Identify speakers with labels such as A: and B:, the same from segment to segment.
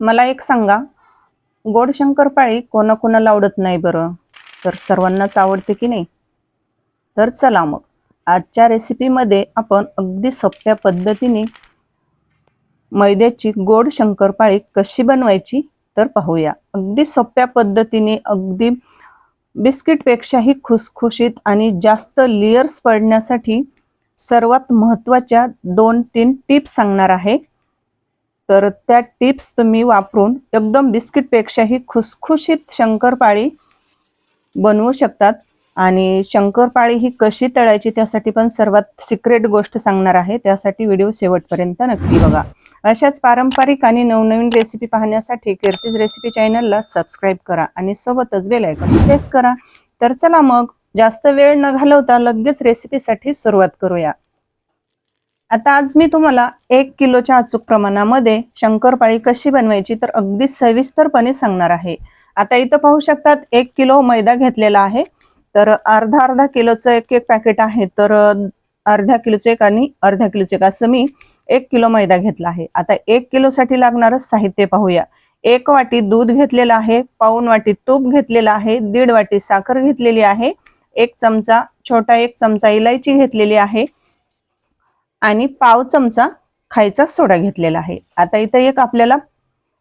A: मला एक सांगा. गोड शंकरपाळी कोणाकोणाला आवडत नाही बरं? तर सर्वांनाच आवडते की नाही? तर चला मग. आजच्या रेसिपीमध्ये आपण अगदी सोप्या पद्धतीने मैद्याची गोड शंकरपाळी कशी बनवायची तर पाहूया. अगदी सोप्या पद्धतीने अगदी बिस्किटपेक्षाही खुसखुशीत आणि जास्त लेयर्स पडण्यासाठी सर्वात महत्त्वाच्या दोन तीन टिप्स सांगणार आहे. तर त्या टिप्स तुम्ही वापरून एकदम बिस्किटपेक्षाही खुसखुशीत शंकरपाळी बनवू शकतात. आणि शंकरपाळी ही कशी तळायची त्यासाठी पण सर्वात सिक्रेट गोष्ट सांगणार आहे. त्यासाठी व्हिडिओ शेवटपर्यंत नक्की बघा. अशाच पारंपरिक आणि नवनवीन रेसिपी पाहण्यासाठी कीर्तीज रेसिपी चॅनलला सबस्क्राईब करा आणि सोबतच बेल आयकॉन प्रेस करा. तर चला मग जास्त वेळ न घालवता लगेच रेसिपीसाठी सुरुवात करूया. आता आज मी तुम्हाला एक किलोच्या अचूक प्रमाणामध्ये शंकरपाळी कशी बनवायची तर अगदी सविस्तरपणे सांगणार आहे. आता इथं पाहू शकतात एक किलो मैदा घेतलेला आहे. तर अर्धा अर्धा किलोचं एक एक पॅकेट आहे. तर अर्ध्या किलोचं एक आणि अर्ध्या किलोचं एक. असं मी एक किलो मैदा घेतला आहे. आता एक किलोसाठी लागणारं साहित्य पाहूया. एक वाटी दूध घेतलेलं आहे पाऊन वाटी तूप घेतलेलं आहे दीड वाटी साखर घेतलेली आहे एक चमचा छोटा एक चमचा इलायची घेतलेली आहे आणि पाव चमचा खायचा सोडा घेतलेला आहे. आता इथं एक आपल्याला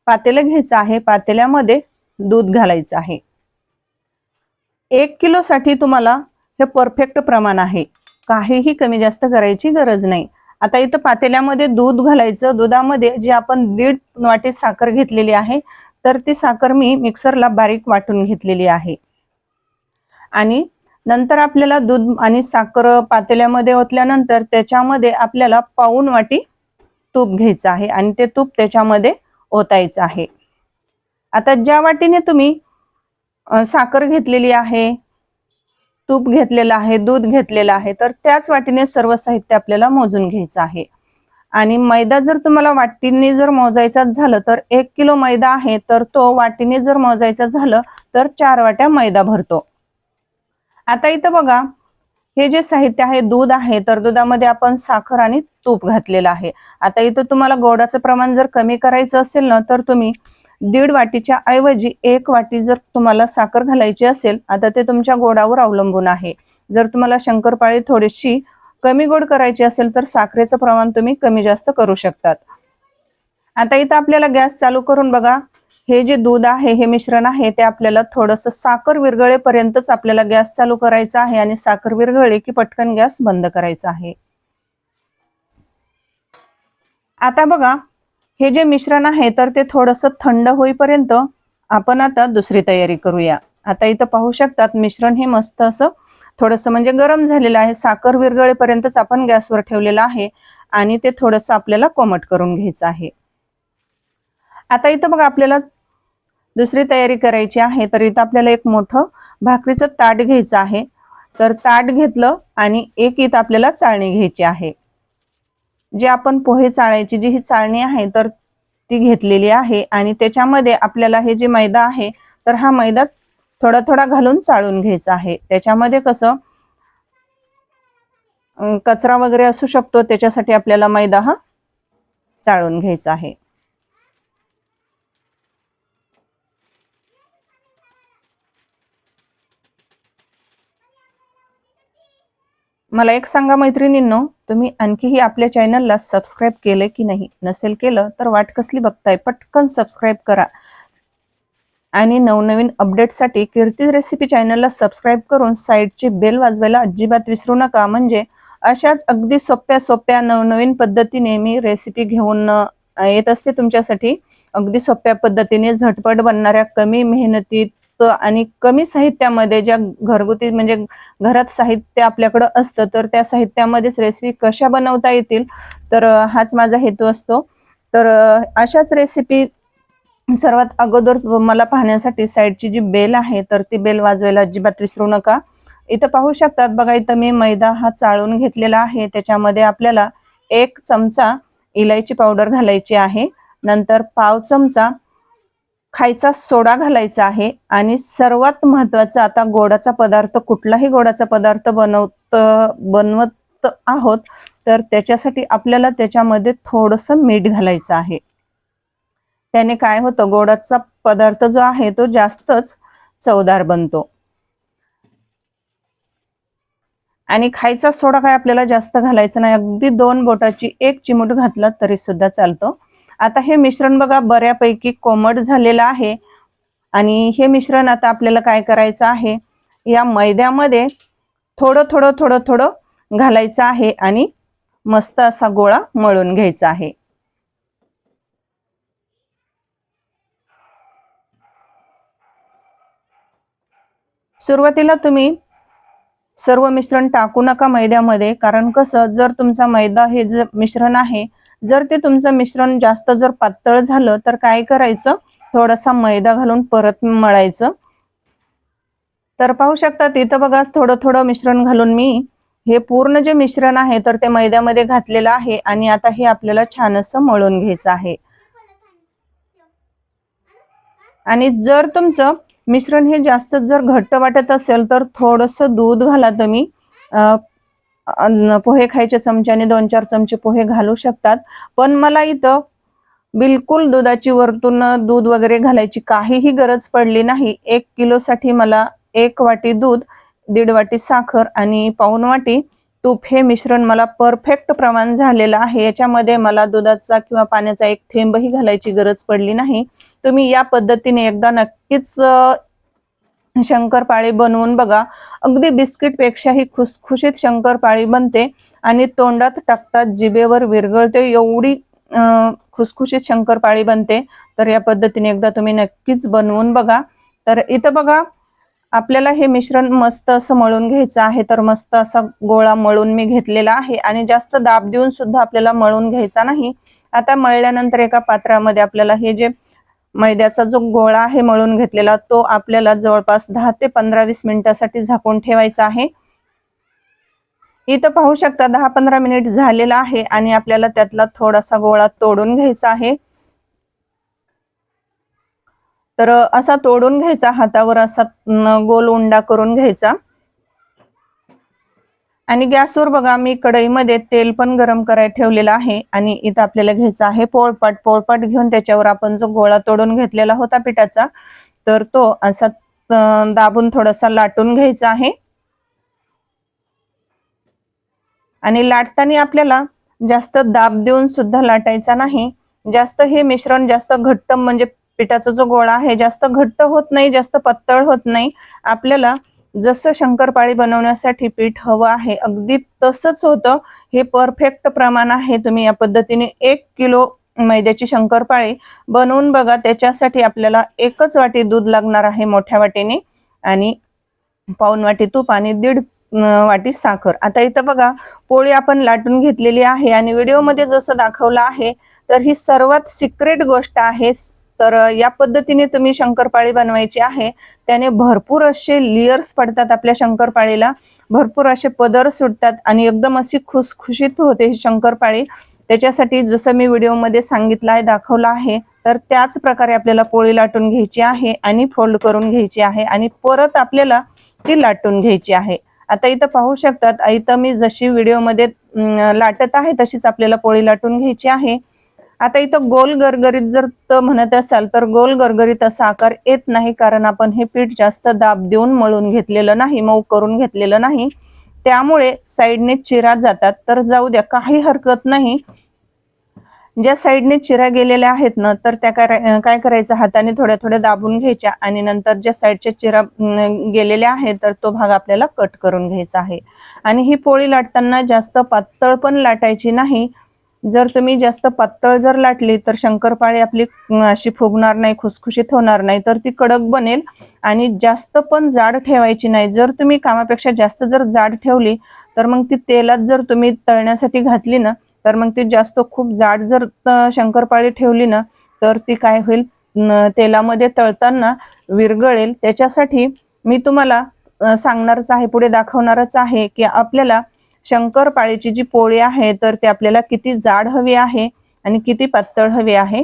A: पातेलं घ्यायचं आहे. पातेल्यामध्ये दूध घालायचं आहे. एक किलोसाठी तुम्हाला हे परफेक्ट प्रमाण आहे. काहीही कमी जास्त करायची गरज नाही. आता इथं पातेल्यामध्ये दूध घालायचं. दुधामध्ये जी आपण दीड वाटी साखर घेतलेली आहे तर ती साखर मी मिक्सरला बारीक वाटून घेतलेली आहे. आणि नंतर आपल्याला दूध आणि साखर पातेल्यामध्ये ओतल्यानंतर त्याच्यामध्ये आपल्याला पाऊन वाटी तूप घ्यायचं आहे आणि ते तूप त्याच्यामध्ये ओतायचं आहे. आता ज्या वाटीने तुम्ही साखर घेतलेली आहे तूप घेतलेलं आहे दूध घेतलेलं आहे तर त्याच वाटीने सर्व साहित्य आपल्याला मोजून घ्यायचं आहे. आणि मैदा जर तुम्हाला वाटीने जर मोजायचाच झालं तर एक किलो मैदा आहे तर तो वाटीने जर मोजायचा झालं तर चार वाट्या मैदा भरतो. आता इथं बघा हे जे साहित्य आहे दूध आहे तर दुधामध्ये आपण साखर आणि तूप घातलेलं आहे. आता इथं तुम्हाला गोडाचं प्रमाण जर कमी करायचं असेल ना तर तुम्ही दीड वाटीच्या ऐवजी एक वाटी जर तुम्हाला साखर घालायची असेल आता ते तुमच्या गोडावर अवलंबून आहे. जर तुम्हाला शंकरपाळी थोडीशी कमी गोड करायची असेल तर साखरेचं प्रमाण तुम्ही कमी जास्त करू शकतात. आता इथं आपल्याला गॅस चालू करून बघा हे जे दूध आहे हे मिश्रण आहे ते आपल्याला थोडस साखर विरघळेपर्यंतच आपल्याला गॅस चालू करायचा आहे आणि साखर विरघळली की पटकन गॅस बंद करायचा आहे. आता बघा हे जे मिश्रण आहे तर ते थोडस थंड होईपर्यंत आपण आता दुसरी तयारी करूया. आता इथं पाहू शकतात मिश्रण हे मस्त असं थोडस म्हणजे गरम झालेलं आहे. साखर विरघळेपर्यंतच आपण गॅसवर ठेवलेलं आहे आणि ते थोडस आपल्याला कोमट करून घ्यायचं आहे. आता इथं बघा आपल्याला दुसरी तयारी करायची आहे तर इथं आपल्याला एक मोठं भाकरीचं ताट घ्यायचं आहे. तर ताट घेतलं आणि एक इथं आपल्याला चाळणी घ्यायची आहे. जे आपण पोहे चाळायची जी ही चाळणी आहे तर ती घेतलेली आहे आणि त्याच्यामध्ये आपल्याला हे जे मैदा आहे तर हा मैदा थोडा थोडा घालून चाळून घ्यायचा आहे. त्याच्यामध्ये कसं कचरा वगैरे असू शकतो त्याच्यासाठी आपल्याला मैदा हा चाळून घ्यायचा आहे. मला एक सांगा मैत्रिणींनो तुम्ही आणखीही आपल्या चॅनलला सबस्क्राईब केलं की नाही नसेल केलं तर वाट कसली बघताय पटकन सबस्क्राईब करा. आणि नवनवीन अपडेटसाठी कीर्ती रेसिपी चॅनलला सबस्क्राईब करून साईडची बेल वाजवायला अजिबात विसरू नका. म्हणजे अशाच अगदी सोप्या सोप्या नवनवीन पद्धतीने मी रेसिपी घेऊन येत असते तुमच्यासाठी. अगदी सोप्या पद्धतीने झटपट बनणाऱ्या कमी मेहनतीत आणि कमी साहित्यामध्ये ज्या घरगुती म्हणजे घरात साहित्य आपल्याकडं असतं तर त्या साहित्यामध्येच रेसिपी कशा बनवता येतील? तर हाच माझा हेतू असतो. तर अशाच रेसिपी सर्वात अगोदर मला पाहण्यासाठी साईडची जी बेल आहे तर ती बेल वाजवायला अजिबात विसरू नका. इथं पाहू शकतात बघा इथं मी मैदा हा चाळून घेतलेला आहे. त्याच्यामध्ये आपल्याला एक चमचा इलायची पावडर घालायची आहे. नंतर पाव चमचा खायचा सोडा घालायचा आहे. आणि सर्वात महत्त्वाचा आता गोडाचा पदार्थ कुठलाही गोडाचा पदार्थ बनवत बनवत आहोत तर त्याच्यासाठी आपल्याला त्याच्यामध्ये थोडस मीठ घालायचं आहे. त्याने काय होतं गोडाचा पदार्थ जो आहे तो जास्तच चवदार बनतो. आणि खायचा सोडा काय आपल्याला जास्त घालायचा नाही. अगदी दोन बोटाची एक चिमूट घातला तरी सुद्धा चालतो. आता हे मिश्रण बघा बऱ्यापैकी कोमट झालेलं आहे. आणि हे मिश्रण आता आपल्याला काय करायचं आहे? या मैद्यामध्ये थोडं थोडं थोडं थोडं घालायचं आहे आणि मस्त असा गोळा मळून घ्यायचा आहे. सुरुवातीला तुम्ही सर्व मिश्रण टाकू नका मैद्यामध्ये कारण कसं जर तुमचा मैदा हे मिश्रण आहे जर ते तुमचं मिश्रण जास्त जर पातळ झालं तर काय करायचं? थोडासा मैदा घालून परत मळायचं. तर पाहू शकता इथं बघा थोडं थोडं मिश्रण घालून मी हे पूर्ण जे मिश्रण आहे तर ते मैद्यामध्ये घातलेलं आहे आणि आता हे आपल्याला छान असं मळून घ्यायचं आहे. आणि जर तुमचं मिश्रण हे जास्त जर घट्ट वाटत असेल तर थोडस दूध घाला तुम्ही. पोहे खायच्या चमच्याने दोन चार चमचे पोहे घालू शकतात. पण मला इथं बिलकुल दुधाची वरतून दूध वगैरे घालायची काहीही गरज पडली नाही. एक किलोसाठी मला एक वाटी दूध दीड वाटी साखर आणि पाऊन वाटी तूप हे मिश्रण मला परफेक्ट प्रमाण झालेलं आहे. याच्यामध्ये मला दुधाचा किंवा पाण्याचा एक थेंबही घालायची गरज पडली नाही. तुम्ही या पद्धतीने एकदा नक्कीच शंकरपाळी बनवून बघा. अगदी बिस्किटपेक्षाही खुसखुशीत शंकरपाळी बनते आणि तोंडात टाकतात जिबेवर विरघळते एवढी खुसखुशीत शंकरपाळी बनते. तर या पद्धतीने एकदा तुम्ही नक्कीच बनवून बघा. तर इथं बघा आपल्याला हे मिश्रण मस्त असं मळून घ्यायचं आहे तर मस्त असा गोळा मळून मी घेतलेला आहे आणि जास्त दाब देऊन सुद्धा आपल्याला मळून घ्यायचा नाही. आता मळल्यानंतर एका पात्रामध्ये आपल्याला हे जे मैद्याचा जो गोळा आहे मळून घेतलेला तो आपल्याला जवळपास दहा ते पंधरा वीस मिनिटासाठी झाकून ठेवायचा आहे. इथं पाहू शकता दहा पंधरा मिनिट झालेला आहे आणि आपल्याला त्यातला थोडासा गोळा तोडून घ्यायचा आहे. तर असा तोडून घ्यायचा हातावर असा गोल उंडा करून घ्यायचा. आणि गॅसवर बघा मी कढईमध्ये तेल पण गरम करायला ठेवलेलं आहे आणि इथं आपल्याला घ्यायचा आहे पोळपाट. पोळपाट घेऊन त्याच्यावर आपण जो गोळा तोडून घेतलेला होता पिठाचा तर तो असा दाबून थोडासा लाटून घ्यायचा आहे. आणि लाटताना आपल्याला जास्त दाब देऊन सुद्धा लाटायचा नाही. जास्त हे मिश्रण जास्त घट्ट म्हणजे पिठाचा जो गोळा आहे जास्त घट्ट होत नाही जास्त पत्तळ होत नाही. आपल्याला जसं शंकरपाळी बनवण्यासाठी पीठ हवं आहे अगदी तसंच होतं. हे परफेक्ट प्रमाण आहे. तुम्ही या पद्धतीने एक किलो मैद्याची शंकरपाळी बनवून बघा. त्याच्यासाठी आपल्याला एकच वाटी दूध लागणार आहे मोठ्या वाटीने. आणि पाऊन वाटी तूप आणि दीड वाटी साखर. आता इथं बघा पोळी आपण लाटून घेतलेली आहे. आणि व्हिडिओमध्ये जसं दाखवलं आहे तर ही सर्वात सिक्रेट गोष्ट आहे. तर या पद्धतीने तुम्ही शंकरपाळी बनवायची आहे. त्याने भरपूर असे लिअर्स पडतात आपल्या शंकरपाळीला. भरपूर असे पदर सुटतात आणि एकदम अशी खुसखुशीत होते ही शंकरपाळी. त्याच्यासाठी जसं मी व्हिडिओमध्ये सांगितलं आहे दाखवलं आहे तर त्याच प्रकारे आपल्याला पोळी लाटून घ्यायची आहे आणि फोल्ड करून घ्यायची आहे आणि परत आपल्याला ती लाटून घ्यायची आहे. आता इथं पाहू शकतात इथं मी जशी व्हिडिओमध्ये लाटत आहे तशीच आपल्याला पोळी लाटून घ्यायची आहे. आता इथं गोल गरगरीत जर म्हणत असाल तर गोल गरगरीत असा आकार येत नाही कारण आपण हे पीठ जास्त दाब देऊन मळून घेतलेलं नाही मऊ करून घेतलेलं नाही. त्यामुळे साईडने चिरा जातात. तर जाऊ द्या काही हरकत नाही. ज्या साईडने चिरा गेलेल्या आहेत ना तर त्या काय करायचं? हाताने थोड्या थोड्या दाबून घ्यायच्या आणि नंतर ज्या साईडच्या चिरा गेलेल्या आहेत तर तो भाग आपल्याला कट करून घ्यायचा आहे. आणि ही पोळी लाटताना जास्त पातळ पण लाटायची नाही. जर तुम्ही जास्त पातळ जर लाटली तर शंकरपाळी आपली अशी फुगणार नाही खुसखुशीत होणार नाही. तर ती कडक बनेल आणि जास्त पण जाड ठेवायची नाही. जर तुम्ही कामापेक्षा जास्त जर जाड ठेवली तर मग ती तेलात जर तुम्ही तळण्यासाठी घातली ना तर मग ती जास्त खूप जाड जर शंकरपाळी ठेवली ना तर ती काय होईल? तेलामध्ये तळताना विरगळेल त्याच्यासाठी मी तुम्हाला सांगणारच आहे पुढे दाखवणारच आहे की आपल्याला शंकरपाळीची जी पोळी आहे तर ती आपल्याला किती जाड हवी आहे आणि किती पातळ हवी आहे.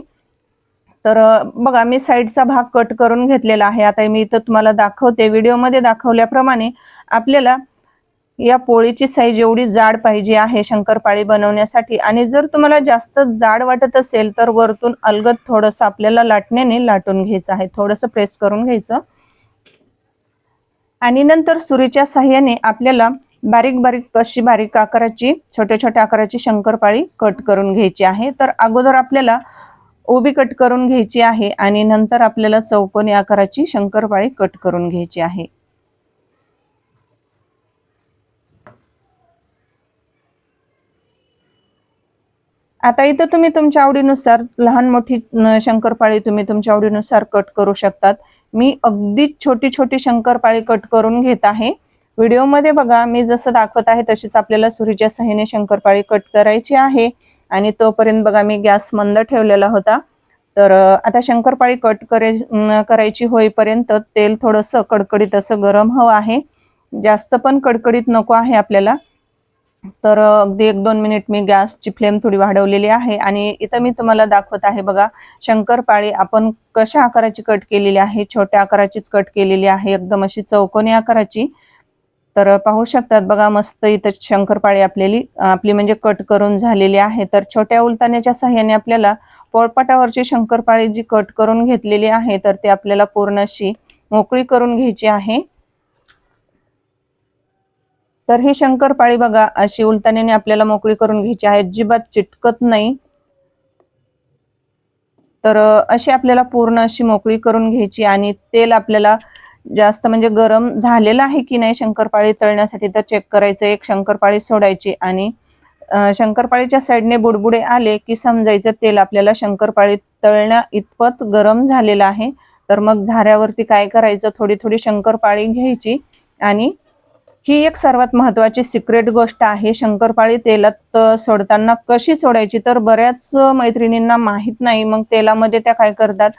A: तर बघा मी साईडचा भाग कट करून घेतलेला आहे. आता मी इथं तुम्हाला दाखवते व्हिडिओमध्ये दाखवल्याप्रमाणे आपल्याला या पोळीची साईज एवढी जाड पाहिजे आहे शंकरपाळी बनवण्यासाठी. आणि जर तुम्हाला जास्त जाड वाटत असेल तर वरतून अलगद थोडंसं आपल्याला लाटण्याने लाटून घ्यायचं आहे. थोडंसं प्रेस करून घ्यायचं. आणि नंतर सुरीच्या साह्याने आपल्याला बारीक बारीक अशी बारीक आकाराची छोट्या छोट्या आकाराची शंकरपाळी कट करून घ्यायची आहे. तर अगोदर आपल्याला उभी कट करून घ्यायची आहे आणि नंतर आपल्याला चौकोनी आकाराची शंकरपाळी कट करून घ्यायची आहे. आता इथं तुम्ही तुमच्या आवडीनुसार लहान मोठी शंकरपाळी तुम्ही तुमच्या आवडीनुसार कट करू शकतात. मी अगदी छोटी छोटी शंकरपाळी कट करून घेत आहे. व्हिडिओमध्ये बघा मी जसं दाखवत आहे तशीच आपल्याला सुरीच्या सहाय्याने शंकरपाळी कट करायची आहे. आणि तोपर्यंत बघा मी गॅस मंद ठेवलेला होता. तर आता शंकरपाळी कट करे करायची होईपर्यंत तेल थोडंसं कडकडीत असं गरम हवं आहे. जास्त पण कडकडीत नको आहे आपल्याला. तर अगदी एक दोन मिनिट मी गॅसची फ्लेम थोडी वाढवलेली आहे. आणि इथं मी तुम्हाला दाखवत आहे बघा शंकरपाळी आपण कशा आकाराची कट केलेली आहे? छोट्या आकाराचीच कट केलेली आहे. एकदम अशी चौकोनी आकाराची. तर पाहू शकतात बघा मस्त इथं शंकरपाळी आपलेली आपली म्हणजे कट करून झालेली आहे. तर छोट्या उलताण्याच्या सहाय्याने आपल्याला पोळपाटावरची शंकरपाळी जी कट करून घेतलेली आहे तर ती आपल्याला पूर्ण अशी मोकळी करून घ्यायची आहे. तर ही शंकरपाळी बघा अशी उलताण्याने आपल्याला मोकळी करून घ्यायची आहे. अजिबात चिटकत नाही. तर अशी आपल्याला पूर्ण अशी मोकळी करून घ्यायची आणि तेल आपल्याला जास्त म्हणजे गरम झालेलं आहे की नाही शंकरपाळी तळण्यासाठी तर चेक करायचं एक शंकरपाळी सोडायची आणि शंकरपाळीच्या साईडने बुडबुडे आले की समजायचं तेल आपल्याला शंकरपाळी तळण्या इतपत गरम झालेलं आहे. तर मग झाऱ्यावरती काय करायचं? थोडी थोडी शंकरपाळी घ्यायची आणि ही एक सर्वात महत्वाची सिक्रेट गोष्ट आहे. शंकरपाळी तेलात सोडताना कशी सोडायची? तर बऱ्याच मैत्रिणींना माहीत नाही. मग तेलामध्ये त्या काय करतात?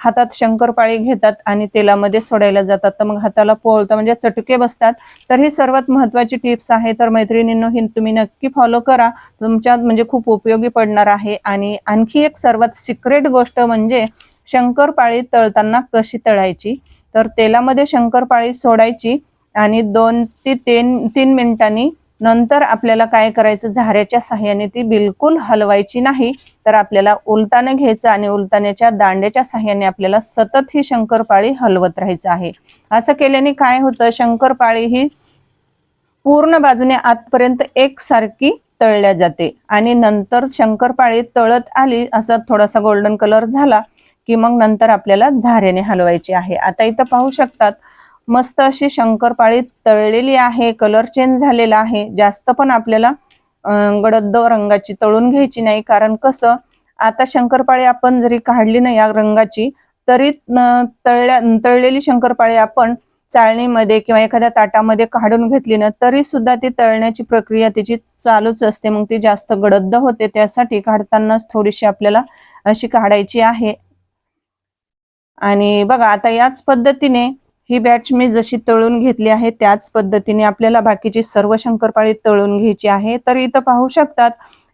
A: हातात शंकरपाळी घेतात आणि तेलामध्ये सोडायला जातात. तर मग हाताला पोळतं म्हणजे चटके बसतात. तर ही सर्वात महत्वाची टिप्स आहे. तर मैत्रिणींनो ही तुम्ही नक्की फॉलो करा. तुमच्यात म्हणजे खूप उपयोगी पडणार आहे. आणि आणखी एक सर्वात सिक्रेट गोष्ट म्हणजे शंकरपाळी तळताना कशी तळायची? तर तेलामध्ये शंकरपाळी सोडायची आणि दोन ते तीन तीन मिनिटांनी नंतर आपल्याला काय करायचं? झाऱ्याच्या साह्याने ती बिलकुल हलवायची नाही. तर आपल्याला उलतानं घ्यायचं आणि उलताण्याच्या दांड्याच्या साह्याने आपल्याला सतत ही शंकरपाळी हलवत राहायचं आहे. असं केल्याने काय होतं? शंकरपाळी ही पूर्ण बाजूने आतपर्यंत एकसारखी तळल्या जाते आणि नंतर शंकरपाळी तळत आली असा थोडासा गोल्डन कलर झाला की मग नंतर आपल्याला झाऱ्याने हलवायची आहे. आता इथं पाहू शकतात मस्त अशी शंकरपाळी तळलेली आहे कलर चेंज झालेला आहे. जास्त पण आपल्याला गडद रंगाची तळून घ्यायची नाही. कारण कसं आता शंकरपाळी आपण जरी काढली ना या रंगाची तरी तळल्या तळलेली शंकरपाळी आपण चाळणीमध्ये किंवा एखाद्या ताटामध्ये काढून घेतली ना तरी सुद्धा ती तळण्याची प्रक्रिया तिची चालूच असते. मग ती जास्त गडद्द होते. त्यासाठी काढतानाच थोडीशी आपल्याला अशी काढायची आहे. आणि बघा आता याच पद्धतीने ही बॅच मी जशी तळून घेतली आहे त्याच पद्धतीने आपल्याला बाकीची सर्व शंकरपाळी तळून घ्यायची आहे. तर इथं पाहू शकतात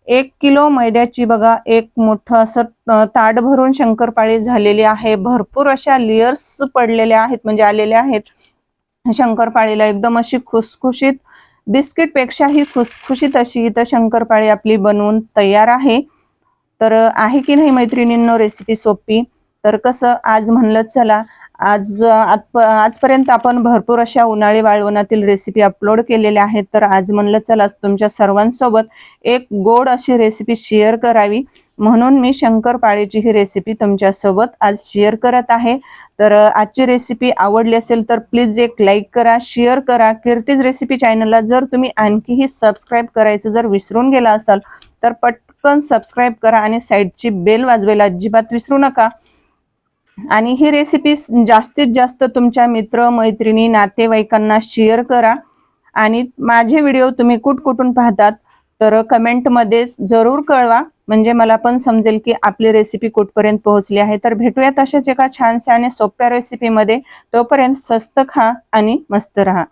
A: एक किलो मैद्याची बघा एक मोठं असं ताट भरून शंकरपाळी झालेली आहे. भरपूर अशा लेयर्स पडलेल्या आहेत म्हणजे आलेल्या आहेत. शंकरपाळीला एकदम अशी खुसखुशीत बिस्किटपेक्षाही खुसखुशीत अशी इथं शंकरपाळी आपली बनवून तयार आहे. तर आहे की नाही मैत्रिणींनो रेसिपी सोपी? तर कसं आज म्हणलं चला. आज अ, आजपर्यंत आपण भरपूर अशा उन्हाळी वाळवणातील रेसिपी अपलोड केलेल्या आहेत. तर आज म्हणलं चला तुमच्या सर्वांसोबत एक गोड अशी रेसिपी शेअर करावी. म्हणून मी शंकरपाळीची ही रेसिपी तुमच्यासोबत आज शेअर करत आहे. तर आजची रेसिपी आवडली असेल तर प्लीज एक लाईक करा शेअर करा. कीर्तीज रेसिपी चॅनलला जर तुम्ही आणखीही सबस्क्राईब करायचं जर विसरून गेला असाल तर पटकन सबस्क्राईब करा आणि साईडची बेल वाजवायला अजिबात विसरू नका. आणि ही रेसिपी जास्तीत जास्त तुमच्या मित्र मैत्रिणी नातेवाईकांना शेअर करा. आणि माझे व्हिडिओ तुम्ही कुठ कुठून पाहतात तर कमेंटमध्ये जरूर कळवा. म्हणजे मला पण समजेल की आपली रेसिपी कुठपर्यंत पोहोचली आहे. तर भेटूयात अशाच एका छानशा आणि सोप्या रेसिपीमध्ये तोपर्यंत स्वस्त खा आणि मस्त राहा.